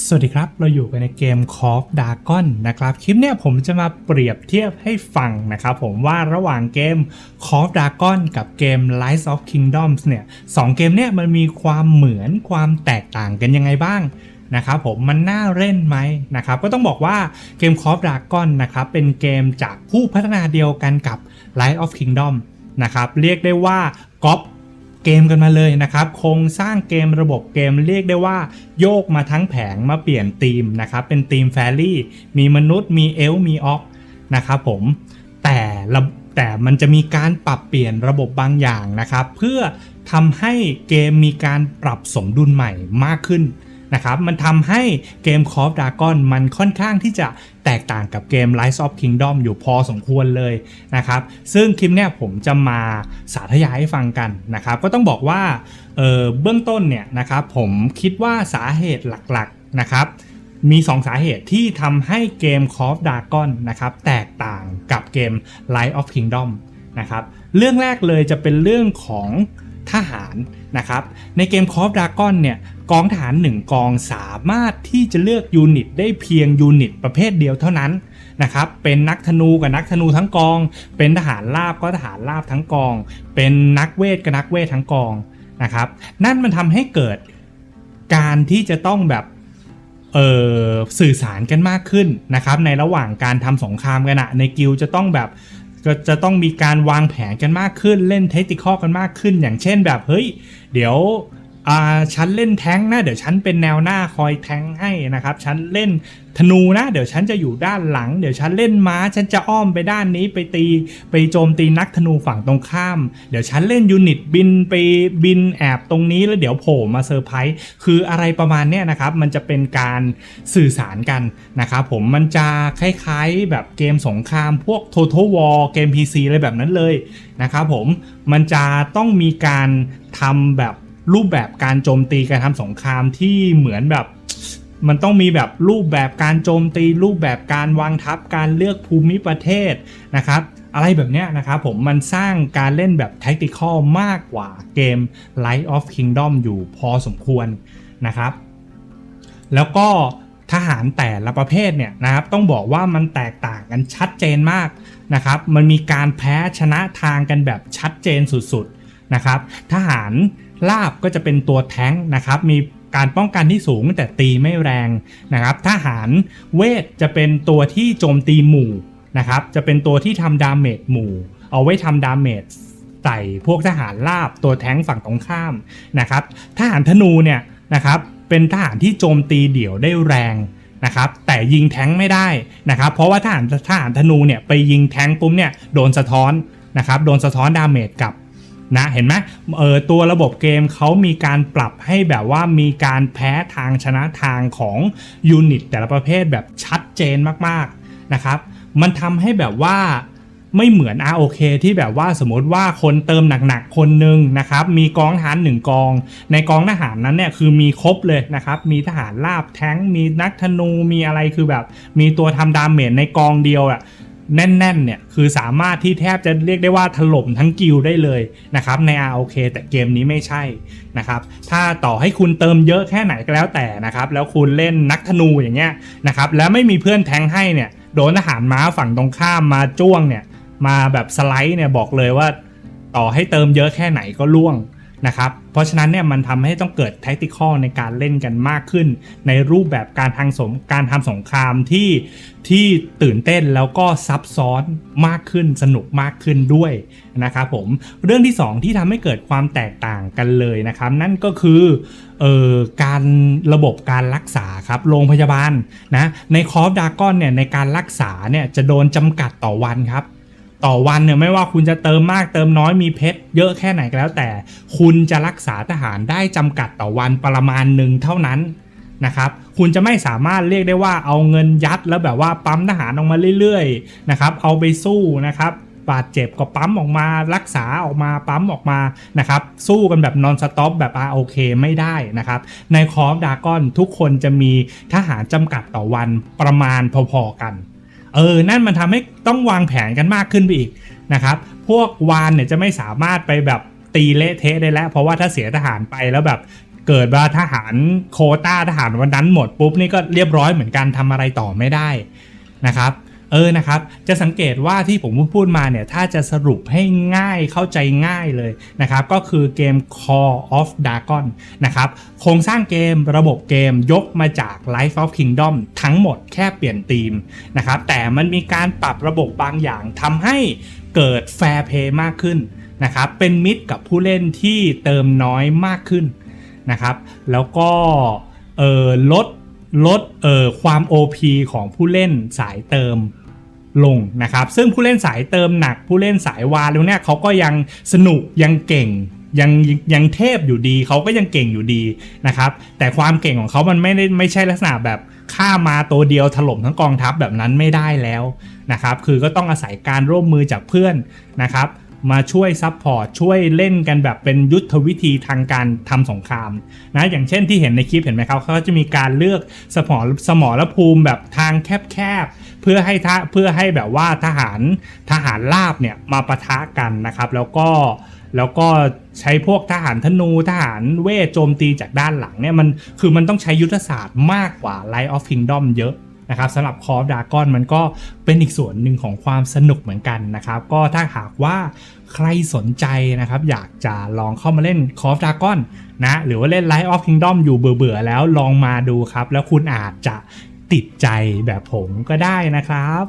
สวัสดีครับ เราอยู่กันในเกม c o f Dragon นะครับ คลิปเนี้ยผมจะมาเปรียบเทียบให้ฟังนะครับผมว่าระหว่างเกม c o f Dragon กับเกม Rise of Kingdoms เนี่ยสองเกมเนี้ยมันมีความเหมือนความแตกต่างกันยังไงบ้างนะครับผมมันน่าเล่นไหมนะครับก็ต้องบอกว่าเกม c o f Dragon นะครับเป็นเกมจากผู้พัฒนาเดียวกันกับ Rise of Kingdom นะครับเรียกได้ว่าก๊อป เกมกันมาเลยนะครับ โครงสร้างเกมระบบเกมเรียกได้ว่า โยกมาทั้งแผงมาเปลี่ยนธีมนะครับ เป็นธีมแฟรี่ มีมนุษย์มีเอล์มีออกนะครับผมแต่ละแต่มันจะมีการปรับเปลี่ยนระบบบางอย่างนะครับ เพื่อทำให้เกมมีการปรับสมดุลใหม่มากขึ้น นะครับมันทำให้เกม c o f Dragon มันค่อนข้างที่จะแตกต่างกับเกม Rise of Kingdom อยู่พอสมควรเลยนะครับ ซึ่งคลิปเนี้ยผมจะมาสาธยายให้ฟังกันนะครับ ก็ต้องบอกว่าเเบื้องต้นเนี่ยนะครับผมคิดว่าสาเหตุหลักๆนะครับมี 2 สาเหตุที่ทำให้เกม c o f Dragon นะครับแตกต่างกับเกม Rise of Kingdom นะครับเรื่องแรกเลยจะเป็นเรื่องของ ทหารนะครับ ในเกม c o f Dragon เนี่ยกองทหาร1กองสามารถที่จะเลือกยูนิตได้เพียงยูนิตประเภทเดียวเท่านั้นนะครับ เป็นนักธนูกับนักธนูทั้งกอง เป็นทหารราบก็ทหารราบทั้งกอง เป็นนักเวทกับนักเวททั้งกองนะครับ นั่นมันทำให้เกิดการที่จะต้องแบบเออสื่อสารกันมากขึ้นนะครับ ในระหว่างการทำสงครามกันอะในกิลจะต้องแบบ ก็จะต้องมีการวางแผนกันมากขึ้นเล่นเทคนิคกันมากขึ้น อย่างเช่นแบบเฮ้ย เดี๋ยว อ่าฉันเล่นแท้งนะเดี๋ยวฉันเป็นแนวหน้าคอยแท้งให้นะครับฉันเล่นธนูนะเดี๋ยวฉันจะอยู่ด้านหลัง เดี๋ยวฉันเล่นม้า ฉันจะอ้อมไปด้านนี้ไปตีไปโจมตีนักธนูฝั่งตรงข้าม เดี๋ยวฉันเล่นยูนิตบินไปบินแอบตรงนี้แล้วเดี๋ยวโผล่มาเซอร์ไพรส์คืออะไรประมาณเนี้ยนะครับมันจะเป็นการสื่อสารกันนะครับผมมันจะคล้ายๆแบบเกมสงครามพวก Total War เกม PC อะไรแบบนั้นเลยนะครับผมมันจะต้องมีการทำแบบ รูปแบบการโจมตีการทำสงครามที่เหมือนแบบ มันต้องมีแบบรูปแบบการโจมตี รูปแบบการวางทัพการเลือกภูมิประเทศนะครับอะไรแบบเนี้ยนะครับผมมันสร้างการเล่นแบบ tactical มากกว่าเกม Light of Kingdom อยู่พอสมควรนะครับ แล้วก็ทหารแต่ละประเภทเนี่ยนะครับต้องบอกว่ามันแตกต่างกันชัดเจนมากนะครับ มันมีการแพ้ชนะทางกันแบบชัดเจนสุดๆ นะครับ ทหารลาบก็จะเป็นตัวแท้งนะครับ มีการป้องกันที่สูงแต่ตีไม่แรงนะครับ ทหารเวทจะเป็นตัวที่โจมตีหมู่นะครับ จะเป็นตัวที่ทำดาเมจหมู่ เอาไว้ทำดาเมจใส่พวกทหารลาบตัวแท้งฝั่งตรงข้ามนะครับ ทหารธนูเนี่ยนะครับ เป็นทหารที่โจมตีเดี่ยวได้แรงนะครับ แต่ยิงแท้งไม่ได้นะครับ เพราะว่าทหารทหารธนูเนี่ยไปยิงแท้งปุ๊บเนี่ยโดนสะท้อนนะครับ โดนสะท้อนดาเมจกลับ นะเห็นไหมเออตัวระบบเกมเขามีการปรับให้แบบว่ามีการแพ้ทางชนะทางของยูนิตแต่ละประเภทแบบชัดเจนมากๆนะครับ มันทำให้แบบว่าไม่เหมือน ROK ที่แบบว่าสมมติว่าคนเติมหนักๆ คนหนึ่งนะครับ มีกองทหารหนึ่งกอง ในกองทหารนั้นเนี่ยคือมีครบเลยนะครับ มีทหารลาบแท้ง มีนักธนู มีอะไรคือแบบ มีตัวทำดาเมจในกองเดียวอะ แน่นๆเนี่ยคือสามารถที่แทบจะเรียกได้ว่าถล่มทั้งกิลได้เลยนะครับใน ROK แต่เกมนี้ไม่ใช่นะครับถ้าต่อให้คุณเติมเยอะแค่ไหนก็แล้วแต่นะครับแล้วคุณเล่นนักธนูอย่างเงี้ยนะครับแล้วไม่มีเพื่อนแทงให้เนี่ยโดนทหารม้าฝั่งตรงข้ามมาจ้วงเนี่ยมาแบบสไลด์เนี่ยบอกเลยว่า ต่อให้เติมเยอะแค่ไหนก็ล่วง นะครับ เพราะฉะนั้นเนี่ยมันทำให้ต้องเกิดแท็กติคอลในการเล่นกันมากขึ้น ในรูปแบบการทางสมการทำสงครามที่ที่ตื่นเต้นแล้วก็ซับซ้อนมากขึ้นสนุกมากขึ้นด้วยนะครับผมเรื่องที่ 2 ที่ทำให้เกิดความแตกต่างกันเลยนะครับ นั่นก็คือเอ่อการระบบการรักษาครับโรงพยาบาลนะในคอฟดากอนเนี่ยในการรักษาเนี่ยจะโดนจำกัดต่อวันครับ ต่อวันเนี่ยไม่ว่าคุณจะเติมมากเติมน้อยมีเพชรเยอะแค่ไหนก็แล้วแต่ คุณจะรักษาทหารได้จำกัดต่อวันประมาณหนึ่งเท่านั้นนะครับคุณจะไม่สามารถเรียกได้ว่าเอาเงินยัดแล้วแบบว่าปั๊มทหารออกมาเรื่อยๆนะครับเอาไปสู้นะครับบาดเจ็บก็ปั๊มออกมารักษาออกมาปั๊มออกมานะครับสู้กันแบบนอนสต็อปแบบ ROK ไม่ได้นะครับในคอฟดากอนทุกคนจะมีทหารจำกัดต่อวันประมาณพอๆกัน เออ นั่นมันทำให้ต้องวางแผนกันมากขึ้นไปอีกนะครับ พวกวานเนี่ยจะไม่สามารถไปแบบตีเละเทะได้แล้ว เพราะว่าถ้าเสียทหารไปแล้วแบบเกิดว่าทหารโคต้าทหารวันนั้นหมดปุ๊บนี่ก็เรียบร้อยเหมือนกันทำอะไรต่อไม่ได้นะครับ เออนะครับ จะสังเกตว่าที่ผมพูดมาเนี่ย ถ้าจะสรุปให้ง่ายเข้าใจง่ายเลยนะครับ ก็คือเกม Call of Dragon นะครับ โครงสร้างเกมระบบเกมยกมาจาก Life of Kingdom ทั้งหมดแค่เปลี่ยนธีมนะครับ แต่มันมีการปรับระบบบางอย่างทำให้เกิด Fair Play มากขึ้นนะครับ เป็นมิตรกับผู้เล่นที่เติมน้อยมากขึ้นนะครับ แล้วก็เออลดลดเออความ OP ของผู้เล่นสายเติม ลงนะครับ ซึ่งผู้เล่นสายเติมหนัก ผู้เล่นสายวาแล้วเนี่ยเขาก็ยังสนุกยังเก่งยังยังเทพอยู่ดีเขาก็ยังเก่งอยู่ดีนะครับ แต่ความเก่งของเขามันไม่ได้ไม่ใช่ลักษณะแบบฆ่ามาตัวเดียวถล่มทั้งกองทัพแบบนั้นไม่ได้แล้วนะครับ คือก็ต้องอาศัยการร่วมมือจากเพื่อนนะครับ มาช่วยซัพพอร์ตช่วยเล่นกันแบบเป็นยุทธวิธีทางการทำสงครามนะอย่างเช่นที่เห็นในคลิปเห็นไหมครับเขาจะมีการเลือกสมอสมรภูมิแบบทางแคบๆเพื่อให้ทะเพื่อให้แบบว่าทหารทหารราบเนี่ยมาปะทะกันนะครับ แล้วก็แล้วก็ใช้พวกทหารธนูทหารเวทโจมตีจากด้านหลังเนี่ยมันคือมันต้องใช้ยุทธศาสตร์มากกว่า Light of Kingdom เยอะ นะครับสำหรับ Call of Dragon มันก็เป็นอีกส่วนหนึ่งของความสนุกเหมือนกันนะครับ ก็ถ้าหากว่าใครสนใจนะครับ อยากจะลองเข้ามาเล่น Call of Dragon นะหรือว่าเล่น Light of Kingdom อยู่เบื่อๆแล้วลองมาดูครับ แล้วคุณอาจจะติดใจแบบผมก็ได้นะครับ